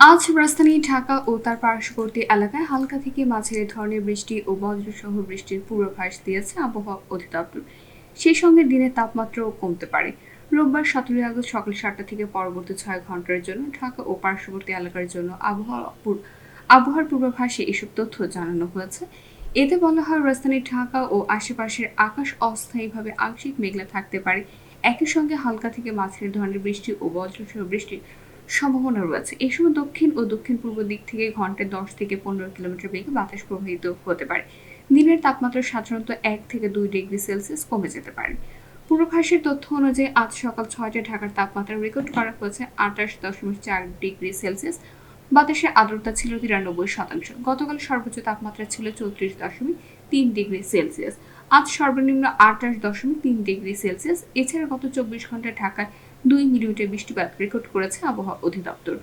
আজ রাজধানী ঢাকা ও তার পার্শ্ববর্তী এলাকায় হালকা থেকে মাঝারি ধরনের বৃষ্টি ও বজ্রসহ বৃষ্টির পূর্বাভাস দিয়েছে আবহাওয়া অধিদপ্তর। সেই সঙ্গে দিনের তাপমাত্রাও কমতে পারে। রোববার সতেরোই আগস্ট সকাল সাতটা থেকে পরবর্তী ছয় ঘণ্টার জন্য ঢাকা ও পার্শ্ববর্তী এলাকার জন্য আবহাওয়া আবহাওয়ার পূর্বাভাসে এসব তথ্য জানানো হয়েছে। এতে বলা হয়, রাজধানী ঢাকা ও আশেপাশের আকাশ অস্থায়ীভাবে আংশিক মেঘলা থাকতে পারে। একই সঙ্গে হালকা থেকে মাঝারি ধরনের বৃষ্টি ও বজ্রসহ বৃষ্টির সম্ভাবনা রয়েছে। এই সময় দক্ষিণ ও দক্ষিণ পূর্ব দিক থেকে ঘন্টায় দশ থেকে পনেরো কিলোমিটার বেগে বাতাস প্রবাহিত হতে পারে। দিনের তাপমাত্রা সাধারণত এক থেকে দুই ডিগ্রি সেলসিয়াস কমে যেতে পারে। পূর্বাভাসের তথ্য অনুযায়ী, আজ সকাল ছয়টায় ঢাকার তাপমাত্রা রেকর্ড করা হয়েছে আঠাশ দশমিক চার ডিগ্রি সেলসিয়াস। বাতাসের আর্দ্রতা ছিল তিরানব্বই শতাংশ। গতকাল সর্বোচ্চ তাপমাত্রা ছিল চৌত্রিশ দশমিক তিন ডিগ্রি সেলসিয়াস। আজ সর্বনিম্ন আঠাশ দশমিক তিন ডিগ্রি সেলসিয়াস। এছাড়া গত চব্বিশ ঘন্টায় ঢাকায় দুই মিলিমিটার বৃষ্টিপাত রেকর্ড করেছে আবহাওয়া অধিদপ্তর।